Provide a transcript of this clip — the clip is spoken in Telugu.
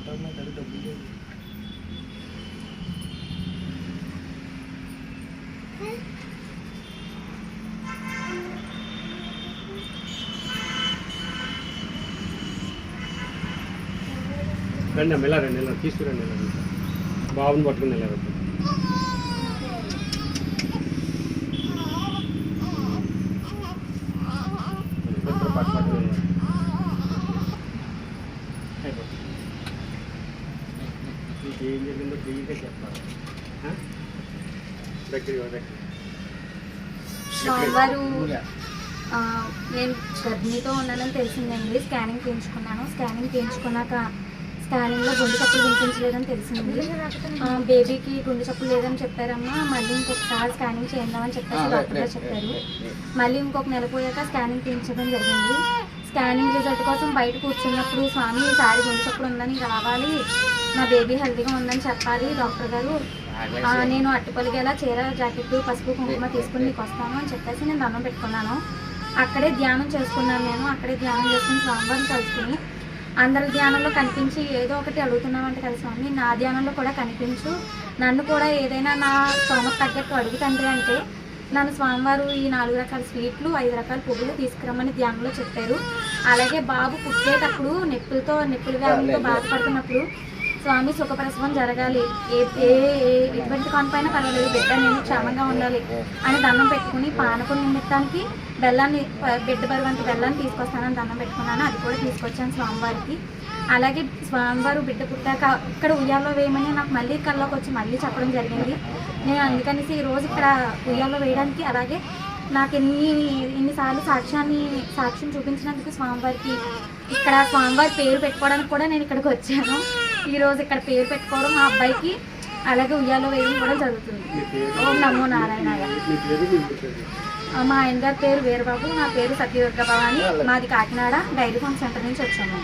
మాట్లాడినా డబ్బులు లేదు రండి అమ్మ రండి ఇలా తీసుకురండి ఇలా. బాబుని పట్టుకుని ఇలా రండి ఇద్దరు పట్టు పట్టు వేయాలి. అయిపోతుంది. నీకు ఏం జరిగిందో చెప్పాలి? దగ్గర నేను గర్భిణీతో ఉన్నానని తెలిసిందండి. స్కానింగ్ చేయించుకున్నాను. స్కానింగ్ చేయించుకున్నాక స్కానింగ్లో గుండె చప్పులు వినిపించలేదని తెలిసింది. ఆ, బేబీకి గుండె చప్పులు లేదని చెప్పారమ్మా. మళ్ళీ ఇంకొకసారి స్కానింగ్ చేద్దామని చెప్పేసి డాక్టర్ చెప్పారు. మళ్ళీ ఇంకొక నెల పోయాక స్కానింగ్ చేయించడం జరిగింది. స్కానింగ్ రిజల్ట్ కోసం బయట కూర్చున్నప్పుడు స్వామి ఈసారి గుండె చప్పుడు ఉందని రావాలి. నా బేబీ హెల్తీగా ఉందని చెప్పాలి డాక్టర్ గారు. నేను అట్టుపలిగేలా చీర జాకెట్ పసుపు కుంకుమ తీసుకుని నీకు వస్తాను అని చెప్పేసి నేను దండం పెట్టుకున్నాను. అక్కడే ధ్యానం చేసుకున్నాను నేను. అక్కడే ధ్యానం చేసుకుని స్వామివారిని కలుసుకుని అందరి ధ్యానంలో కనిపించి ఏదో ఒకటి అడుగుతున్నామంటే కదా స్వామి. నా ధ్యానంలో కూడా కనిపించు. నన్ను కూడా ఏదైనా నా స్తోమకు తగ్గట్టు అడుగు తండ్రి అంటే నన్ను స్వామివారు ఈ నాలుగు రకాల స్వీట్లు ఐదు రకాల పువ్వులు తీసుకురమ్మని ధ్యానంలో చెప్పారు. అలాగే బాబు పుట్టేటప్పుడు నొప్పులతో నొప్పుల వ్యాధులతో బాధపడుతున్నప్పుడు స్వామి సుఖప్రసవం జరగాలి. ఏ ఏ ఎటువంటి కొనపైన పర్వాలేదు. బిడ్డ నేను క్షేమంగా ఉండాలి అని దండం పెట్టుకుని పానకు నిమిత్తానికి బెల్లాన్ని బిడ్డ బరువంత బెల్లాన్ని తీసుకొస్తానని దండం పెట్టుకున్నాను. అది కూడా తీసుకొచ్చాను స్వామివారికి. అలాగే స్వామివారు బిడ్డ పుట్టాక ఇక్కడ ఉయ్యాల్లో వేయమని నాకు మళ్ళీ కళ్ళలోకి వచ్చి మళ్ళీ చెప్పడం జరిగింది. నేను అందుకనేసి ఈ రోజు ఇక్కడ ఉయ్యాల్లో వేయడానికి అలాగే నాకు ఎన్ని ఎన్నిసార్లు సాక్ష్యాన్ని సాక్ష్యం చూపించినందుకు స్వామివారికి ఇక్కడ స్వామివారి పేరు పెట్టుకోవడానికి కూడా నేను ఇక్కడికి వచ్చాను. ఈ రోజు ఇక్కడ పేరు పెట్టుకోవడం మా అబ్బాయికి అలాగే ఉయ్యాలో వేయడం కూడా జరుగుతుంది. ఓం నమో నారాయణాయ. మీ ఆయన గారి పేరు వీరబాబు నా పేరు సత్యదుర్గ భవాని. మాది కాకినాడ డైరీ ఫార్మ్ సెంటర్ నుంచి వచ్చాము.